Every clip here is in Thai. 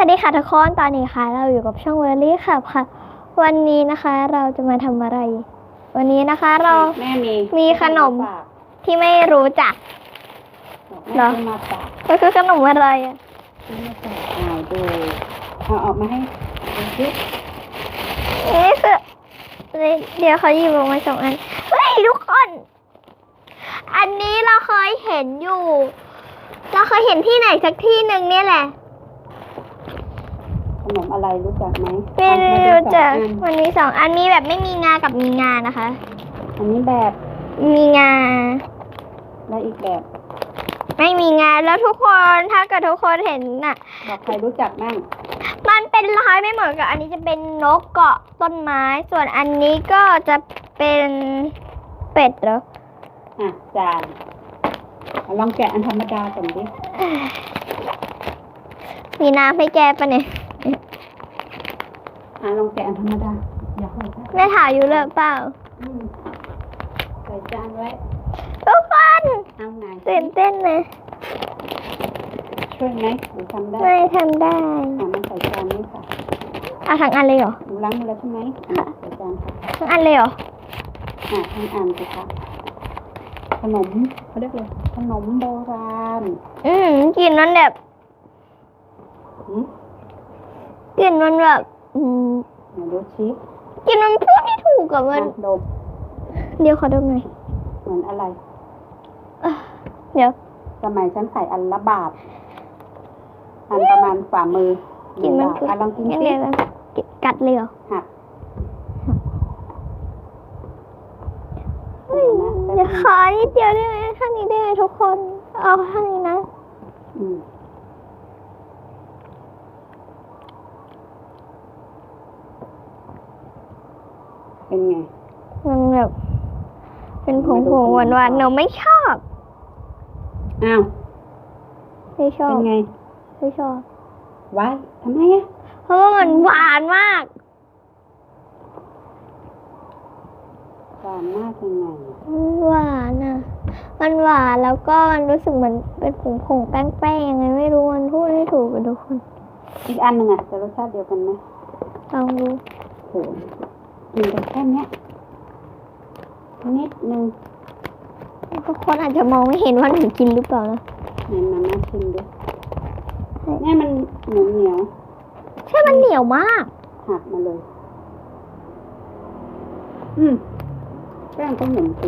สวัสดีค่ะทุกคนตอนนี้ค่ะ เราอยู่กับช่องเวอร์ลี่ค่ะค่ะ วันนี้นะคะเราจะมาทำอะไร วันนี้นะคะเราแม่มีมีขนมฝากที่ไม่รู้จักบอกเหรแม่อซื้อมาฝากก็คือขนมอะไรอะซื้อมาฝากอ้าวดูเอาออกมาให้ดูสินี่คือเดี๋ยวเขาหยิบออกมาสองอันเฮ้ยทุกคน อันนี้เราเคยเห็นอยู่ เราเคยเห็นที่ไหนสักที่หนึ่งเนี่ยแหละข นมอะไรรู้จักไหมไม่รู้จักอันมันมีสองอันมีแบบไม่มีงากับมีงานะคะ อันนี้แบบมีงา และอีกแบบ ไม่มีงานแล้วทุกคนถ้าเกิดทุกคนเห็นน่ะบอกใครรู้จักมั่งมันเป็นลายไม่เหมือนกับ อันนี้จะเป็นนกเกาะต้นไม้ ส่วนอันนี้ก็จะเป็นเป็ดเหรออะจานเอาลองแกะอันธรรมดาก่อนดิมีน้ำให้แกปะเนี่ย อะลองแกะอันธรรมดา อย่าให้ค่ะแม่ถ่ายอยู่เลยเปล่าอืมใส่จานไว้ทุกคนเอาไงตื่นเต้นนะช่วยไหมหรือทำได้ไม่ทำได้อะมันใส่จานนี้ค่ะเอาทั้งอันเลยเหรอหนูล้างมือแล้วใช่ไหมอะใส่จานค่ะทั้งอันเลยเหรออะทั้งอันสิคะขนมเขาเรียกเลยขนมโบราณอืมกลิ่นมันแบบหืม กลิ่นมันแบบ อืมไหนดูชี้กลิ่นมันพูดไม่ถูกกับมัน อะดมเดี๋ยวขอดมหน่อยเหมือนอะไรอะเดี๋ยว สมัยฉันใส่อันละบาท อันประมาณฝ่ามือกินมันหงคือบาทอะลองกินงั้นสิเดี๋ยวนะกัดเลยเหรอหักเฮ้ยเดี๋เดี๋ยยววนะขอนิดเดียวได้ไหมข้างนี้ได้ไหมทุกคน เอาข้างนี้นะ อืม เป็นไง มันแบบ เป็นผงผงหวานหวานๆหนูไม่ชอบ อ้าว ไม่ชอเป็บนไง ไม่ชอบไว้ทำไมอะเพราะว่ามันหวานมาก หวานมากยังไงมันหวานอะ มันหวานแล้วก็มันรู้สึกเหมือนเป็นผงผงๆแป้งแป้งๆยังไงไม่รู้มันพูดไม่ถูกอะทุกคน อีกอันหนึ่งอะจะรสชาติเดียวกันไหมลองดูโห กินกันแค่เนี้ยนิดนึงทุกคนอาจจะมองไม่เห็นว่าหนูกินหรือเปล่านะไหนมามาชิมดิเนี่ยมันเหนียวเหนียวใช่มันเหนียวมากๆหักมาเลย อืมแป้งก็เหมือนโถ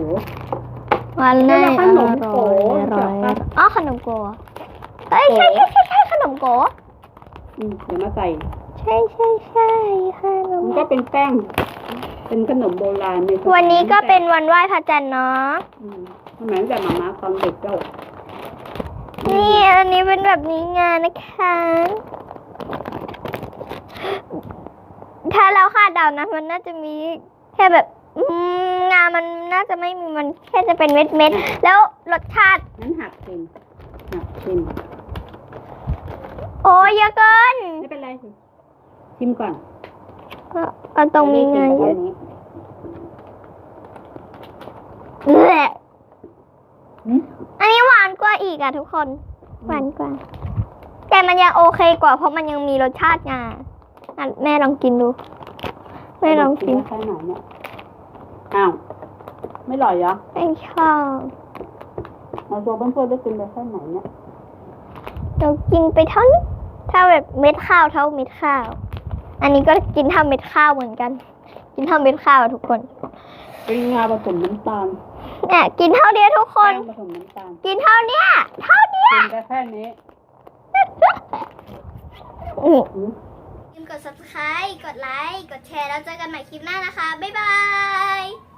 วันแรกขนมโกอร่อยจับปะอ๋อขนมโกะเอ้ยใช่ใช่ใช่ใช่ขนมโกะอืมเดี๋ยวมาใส่ ใช่ใช่ใช่ขนมมันก็เป็นแป้ง เป็นขนมโบราณในสมัยวันนี้ก็เป็นวันไหว้พระจันทร์เนาะอืมสมัยตั้งแต่มาม่าตอนเด็กก็นี่อันนี้เป็นแบบนี้งานนะคะ ถ้าเราคาดเดานะมันน่าจะมีแค่แบบอืมงานมันน่าจะไม่มีมันแค่จะเป็นเม็ดเม็ดๆแล้วรสชาติ นั้นหักชิมหักชิมโอ้ยเยอะเกิน ไม่เป็นไรสิชิมก่อน เอาเอาตรงมีงานเยเยอะอะนี้แหละอันนี้หวานกว่าอีกอะทุกคน หวานกว่า แต่มันยังโอเคกว่า เพราะมันยังมีรสชาติงาอะแม่ลองกินดู แม่ลองกินแค่ไหนเนี่ย อ้าว ไม่อร่อยเหรอ ไม่ชอบเราตัวเพื่อนๆได้กินไปแค่ไหนเนี่ยเรากินไปเท่านี้เท่าแบบเม็ดข้าวเท่าเม็ดข้าว อันนี้ก็กินเท่าเม็ดข้าวเหมือนกัน กินเท่าเม็ดข้าวอะทุกคนปริงาผสมน้ำตาลเนี่ยกินเท่าเดียวทุกคนแป้งผสมน้ำตาลกินเท่าเนี้ยเท่าเนี้ย กินได้แค่นี้อืมอืมอย่าลืมกด subscribe กดไลค์ กดแชร์ แล้วเจอกันใหม่คลิปหน้านะคะ บ๊ายบาย